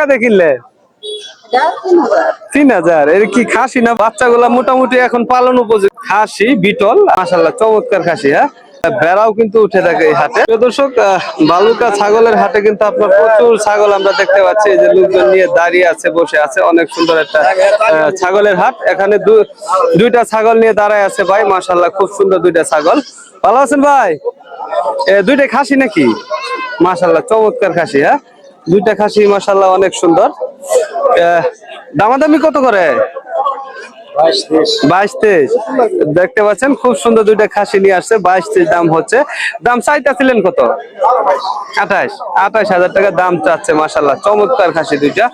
টাকা তিন হাজার। এর কি খাসি না বাচ্চাগুলা মোটামুটি এখন পালন উপযোগী? খাসি, বিটল মাসাল্লাহ চমৎকার খাসি হ্যাঁ? কিন্তু উঠে থাকে এই হাটে। দর্শক বালুকা ছাগলের হাটে কিন্তু আপনার প্রচুর ছাগল আমরা দেখতে পাচ্ছি। যে লোকজন নিয়ে দাঁড়িয়ে আছে, বসে আছে, অনেক সুন্দর একটা ছাগলের হাট। এখানে দুইটা ছাগল নিয়ে দাঁড়ায় আছে ভাই মাসাল্লাহ খুব সুন্দর দুইটা ছাগল। ভালো আছেন ভাই? দুইটা খাসি নাকি? মাসাল্লাহ চমৎকার খাসি হ্যাঁ? দুইটা খাসি মাসাল্লাহ অনেক সুন্দর। দামাদামি কত করে? বাইশ তেইশ দেখতে পাচ্ছেন খুব সুন্দর দুইটা খাসি নিয়ে আসছে বাইশ তেইশ দাম হচ্ছে। দাম চাইতেছিলেন কত? আঠাশ। আঠাশ। হাজার টাকা দাম চাচ্ছে মাসাল্লাহ চমৎকার খাসি দুইটা।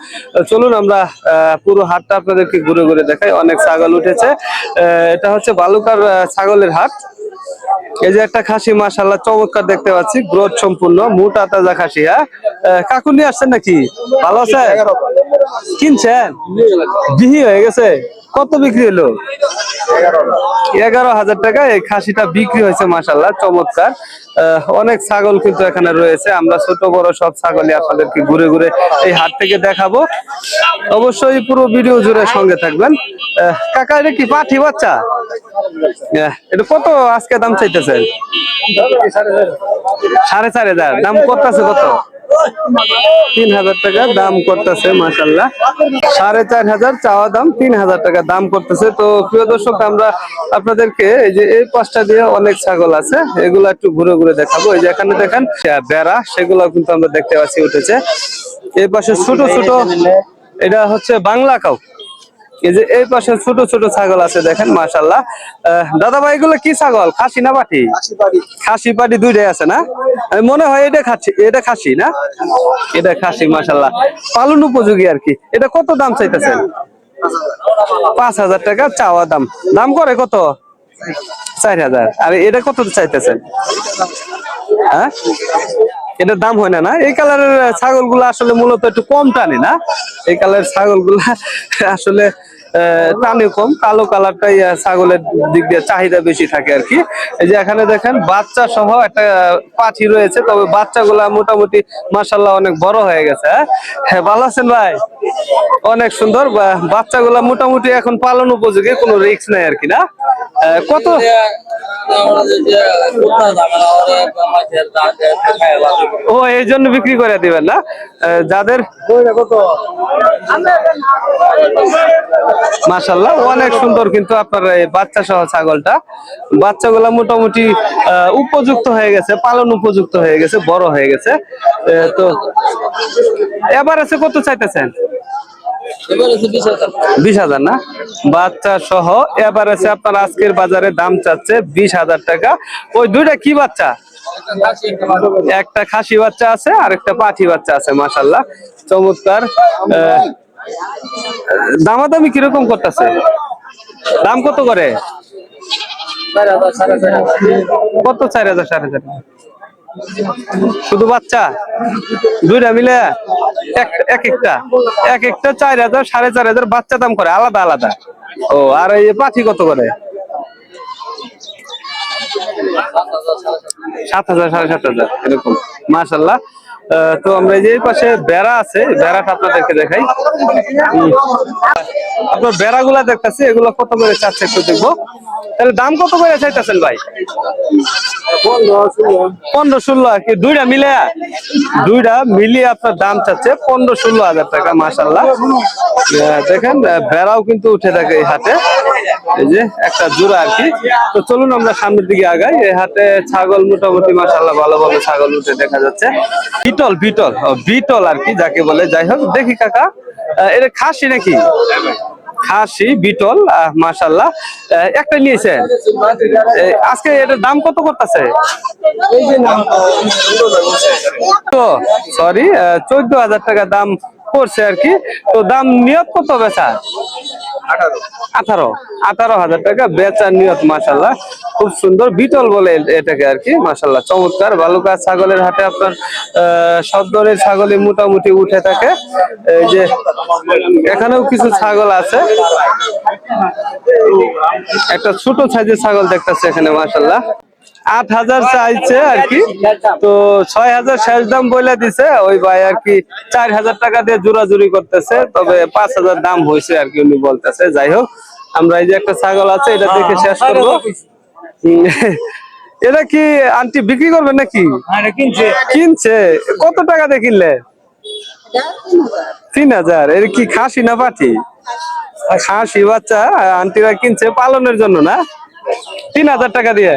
চলুন আমরা আহ, পুরো হাটটা আপনাদেরকে ঘুরে ঘুরে দেখাই। অনেক ছাগল উঠেছে। আহ, এটা হচ্ছে বালুকার ছাগলের হাট। এই যে একটা খাসি মাসাল্লাহ চমৎকার দেখতে পাচ্ছি গ্রোথ সম্পূর্ণ মোটা তাজা খাসি হ্যাঁ? কাকু নিয়ে আসছেন নাকি? ভালো আছে কিনছেন? বিহি হয়ে গেছে? কত বিক্রি হলো? এগারো হাজার টাকা। এই খাসিটা বিক্রি হয়েছে মাশাল্লাহ চমৎকার। অনেক ছাগল কিন্তু এখানে রয়েছে। আমরা ছোট, বড় সব ছাগলই আপনাদেরকে ঘুরে ঘুরে এই হাট থেকে দেখাবো। অবশ্যই পুরো ভিডিও জুড়ে সঙ্গে থাকবেন। কাকা, এটা কি পাঠি বাচ্চা? এটা কত আজকে দাম চাইতেছেন? সাড়ে চার হাজার। দাম করতেছে কত? তিন হাজার টাকা দাম করতেছে মাসাল্লাহ সাড়ে চার হাজার চাওয়া দাম তিন হাজার টাকা দাম করতেছে। তো প্রিয় দর্শক, আমরা আপনাদেরকে এই যে এই পাঁচটা দিয়ে অনেক ছাগল আছে, এগুলো একটু ঘুরে ঘুরে দেখাবো। এই যে এখানে দেখেন বেড়া সেগুলো কিন্তু আমরা দেখতে পাচ্ছি উঠেছে। এই পাশে ছোট ছোট, এটা হচ্ছে বাংলা কাউ। এই যে এই পাশে ছোট ছোট ছাগল আছে দেখেন মাশাল্লাহ দাদা ভাই এগুলো কি ছাগল? খাসি না পাটি? খাসি পাটি। দুইটাই আছে না? মনে হয় এটা খাচ্ছি এটা খাসি না? এটা খাসি মাশাল্লাহ পালন উপযোগী আর কি। এটা কত দাম চাইতেছেন? পাঁচ হাজার টাকা চাওয়া দাম। দাম করে কত? চার হাজার। আর এটা কত চাইতেছেন? হ্যাঁ? এটার দাম হয় না না? এই কালারের ছাগল আসলে মূলত একটু কম টানে না? এই কালারের ছাগল আসলে টানে কম, কালো কালারটাই ছাগলের দিক দিয়ে চাহিদা বেশি থাকে আর কি। এই যে এখানে দেখেন, বাচ্চা সহ একটা পাঠি রয়েছে, তবে বাচ্চাগুলা মোটামুটি মাসাল্লাহ অনেক বড় হয়ে গেছে হ্যাঁ? হ্যাঁ ভালো আছেন ভাই? অনেক সুন্দর বাচ্চাগুলা মোটামুটি এখন পালন উপযোগী, কোনো রিস্ক নাই আর কি, না? কত? ও, এই জন্য বিক্রি করে দিবেন না? যাদের মাশাল্লাহ অনেক সুন্দর কিন্তু আপনার বাচ্চা সহ ছাগলটা। বাচ্চাগুলা মোটামুটি উপযুক্ত হয়ে গেছে, পালন উপযুক্ত হয়ে গেছে, বড় হয়ে গেছে। তো এবার আছে কত চাইতেছেন? বিশ হাজার। না? বাচ্চা সহ এবার আছে আপনার আজকের বাজারে দাম চাচ্ছে বিশ হাজার টাকা। ওই দুইটা কি বাচ্চা? একটা খাসি বাচ্চা আছে আর একটা পাঠি বাচ্চা আছে মাসাল্লাহ চমৎকার। দামাদামি কীরকম করতেছে? দাম কত করে? কত? চার হাজার সাড়ে চার হাজার? শুধু বাচ্চা? দুইটা মিলে এক- এক একটা। এক একটা চার হাজার, সাড়ে চার হাজার বাচ্চা দাম করে, আলাদা আলাদা। ও, আর এই পাখি কত করে? সাত হাজার, সাড়ে সাত হাজার, এরকম। মাসাল্লাহ তো আমরা যে পাশে বেড়া আছে, বেড়াটা আপনাদেরকে দেখাই। আপনার বেড়াগুলা দেখতেছি, এগুলো কত করে চাচ্ছে একটু দেখব। তাহলে দাম কত করে চাইতেছেন ভাই? পনেরো ষোলো কি, দুইটা মিলে, দুইটা মিলিয়ে আপনার দাম চাচ্ছে পনেরো ষোলো হাজার টাকা মাসাল্লাহ দেখেন বেড়াও কিন্তু উঠে থাকে এই হাটে। এই যে একটা জোড়া আর কি। তো চলুন আমরা সামনের দিকে আগাই। এই হাতে ছাগল মোটামুটি মাসাল্লাহ ভালোভাবে ছাগল উঠে দেখা যাচ্ছে। বিটল বিটল বিটল আর কি যাকে বলে। যাই হোক দেখি কাকা। এটা খাসি নাকি? খাসি বিটল মাশাল্লাহ একটা নিয়েছেন এ, আজকে এটার দাম কত করতেছে? তো সরি চোদ্দ হাজার টাকা দাম পড়ছে আর কি। তো দাম নিয়ত কত বেচা? আঠারো। আঠারো। হাজার টাকা বেচার নিয়ত মাসাল্লাহ খুব সুন্দর, বিটল বলে এটাকে আর কি মাসাল্লাহ চমৎকার বালুকা ছাগলের হাটে আপনার সব ধরনের ছাগলই মোটামুটি উঠে থাকে। এই যে, এখানেও কিছু ছাগল আছে। একটা ছোট সাইজের ছাগল দেখতেছে এখানে মাসাল্লাহ আট হাজার চাইছে আর কি। তো ছয় হাজার শেষ দাম বলে দিছে। ওই ভাই আর কি চার হাজার টাকা দিয়ে জোরাজুরি করতেছে তবে পাঁচ হাজার দাম হয়েছে আর কি উনি বলতেছে। যাই হোক আমরা এই যে একটা ছাগল আছে এটা দেখে শেষ করব। এটা কি আন্টি বিক্রি করবে নাকি? কিনছে। কিনছে? কত টাকা দিয়ে কিনলে? তিন হাজার। এর কি খাসি না পাঠি খাসি। বাচ্চা আন্টিরা কিনছে পালনের জন্য না? তিন হাজার টাকা দিয়ে।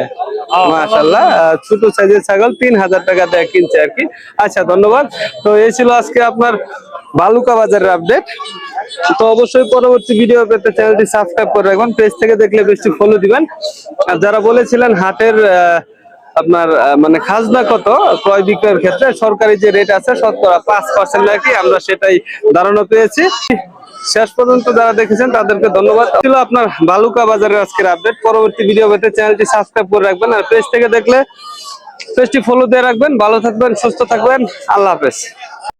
মাশাল্লাহ ছোট সাইজের ছাগল তিন হাজার টাকা দিয়ে কিনছে আর কি। আচ্ছা ধন্যবাদ। তো এই ছিল আজকে আপনার বালুকা বাজারের আপডেট তো অবশ্যই পরবর্তী ভিডিও পেতে চ্যানেলটি সাবস্ক্রাইব করে রাখবেন। পেজ থেকে দেখলে বেশি ফলো দিবেন। আর যারা বলেছিলেন হাটের আহ, আপনার মানে খাজনা কত ক্রয় বিক্রয়ের ক্ষেত্রে সরকারি যে রেট আছে শতকরা পাঁচ পার্সেন্ট নাকি আমরা সেটাই ধারণা পেয়েছি। শেষ পর্যন্ত যারা দেখেছেন, তাদেরকে ধন্যবাদ। ছিল আপনার বালুকা বাজারের আজকের আপডেট পরবর্তী ভিডিও পেতে চ্যানেলটি সাবস্ক্রাইব করে রাখবেন আর পেজ থেকে দেখলে পেজটি ফলো দিয়ে রাখবেন। ভালো থাকবেন, সুস্থ থাকবেন। আল্লাহ হাফেজ।